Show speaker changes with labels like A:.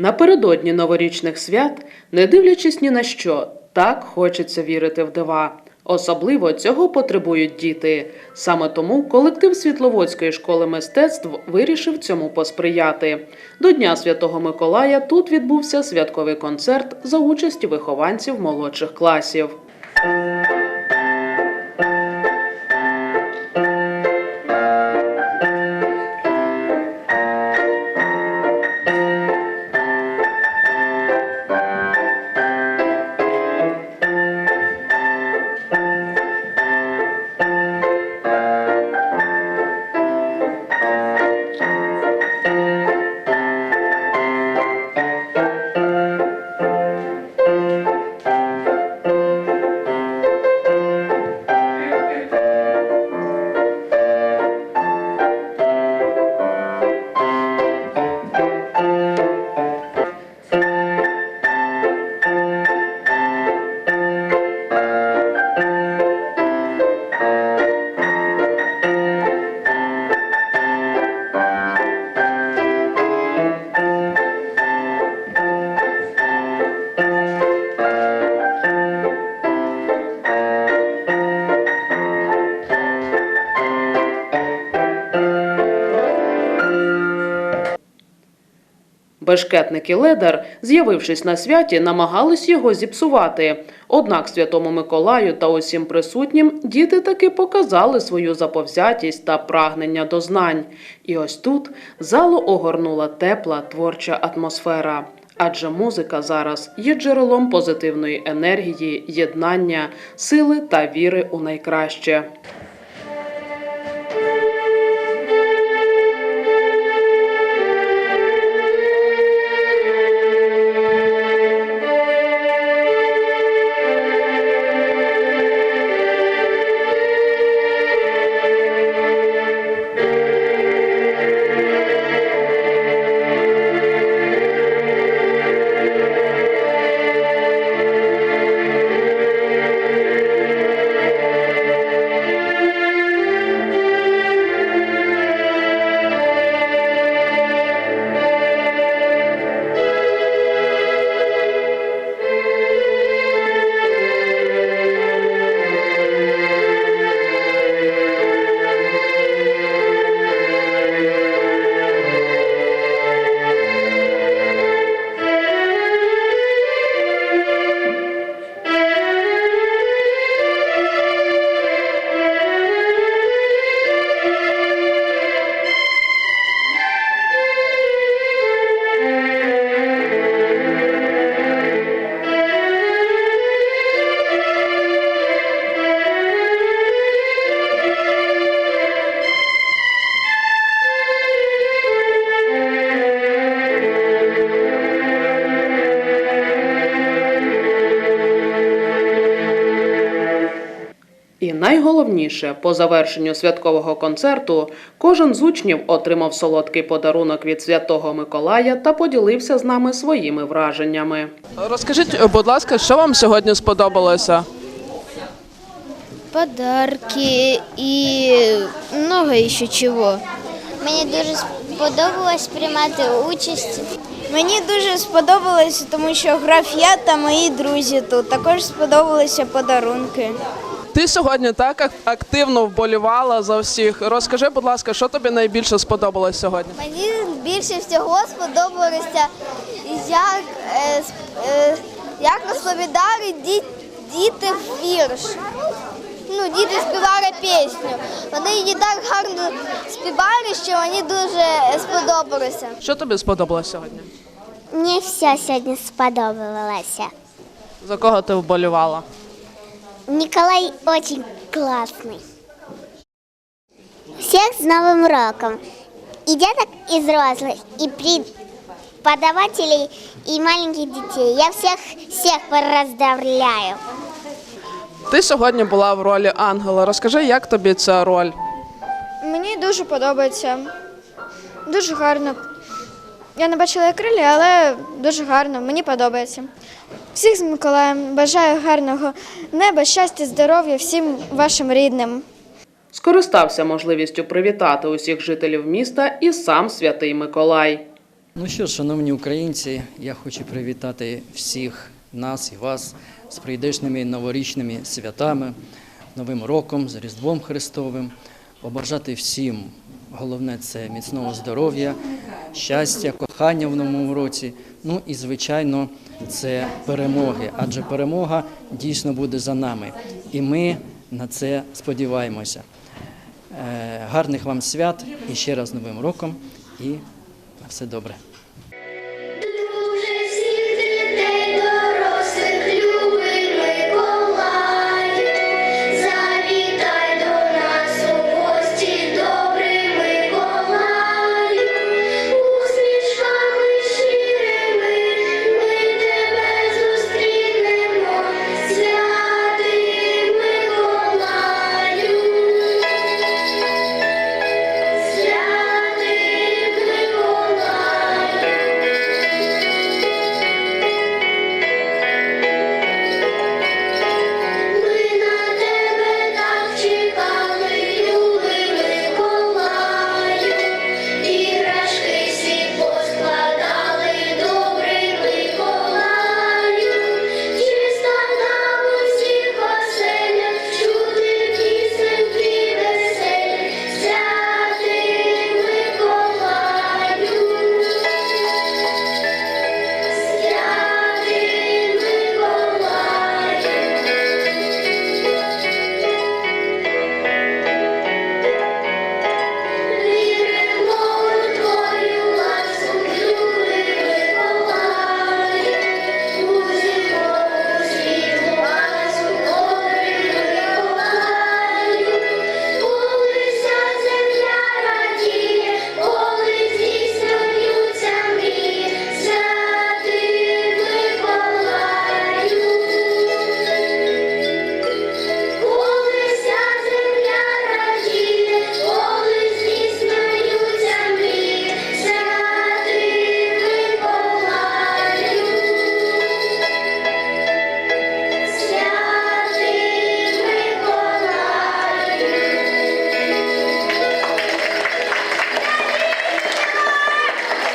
A: Напередодні новорічних свят, не дивлячись ні на що, так хочеться вірити в дива. Особливо цього потребують діти. Саме тому колектив Світловодської школи мистецтв вирішив цьому посприяти. До Дня Святого Миколая тут відбувся святковий концерт за участі вихованців молодших класів. Бешкетники Ледар, з'явившись на святі, намагались його зіпсувати. Однак святому Миколаю та усім присутнім діти таки показали свою заповзятість та прагнення до знань. І ось тут залу огорнула тепла творча атмосфера. Адже музика зараз є джерелом позитивної енергії, єднання, сили та віри у найкраще. Найголовніше, по завершенню святкового концерту, кожен з учнів отримав солодкий подарунок від святого Миколая та поділився з нами своїми враженнями.
B: Розкажіть, будь ласка, що вам сьогодні сподобалося?
C: подарки и много еще чого.
D: Мені дуже сподобалось приймати участь.
C: Мені дуже сподобалось, тому що грав я та мої друзі тут. Також сподобалися подарунки.
B: Ти сьогодні так активно вболівала за всіх. Розкажи, будь ласка, що тобі найбільше сподобалось сьогодні?
D: Мені більше всього сподобалося, як, е, е, як розповідали ді, діти вірш. Ну, діти співали пісню. Вони її так гарно співали, що мені дуже сподобалося.
B: Що тобі сподобалось сьогодні?
D: Мені все сьогодні сподобалося.
B: За кого ти вболівала?
D: Николай очень классный. Всех с Новым роком. И деток, и взрослых, и преподавателей, и маленьких детей. Я всех, всех поздравляю.
B: Ти сьогодні була в ролі ангела. Розкажи, як тобі ця роль?
C: Мені дуже подобається. Дуже гарно. Я не бачила як крилі, але дуже гарно. Мені подобається. Всіх з Миколаєм бажаю гарного неба, щастя, здоров'я всім вашим рідним.
A: Скористався можливістю привітати усіх жителів міста і сам святий Миколай.
E: Ну що шановні українці, я хочу привітати всіх нас і вас з прийдешніми новорічними святами, Новим роком, з Різдвом Христовим. Побажати всім, головне це міцного здоров'я, щастя, кохання в новому році. Ну і звичайно, це перемоги, адже перемога дійсно буде за нами. І ми на це сподіваємося. Е, Гарних вам свят і ще раз Новим роком і на все добре.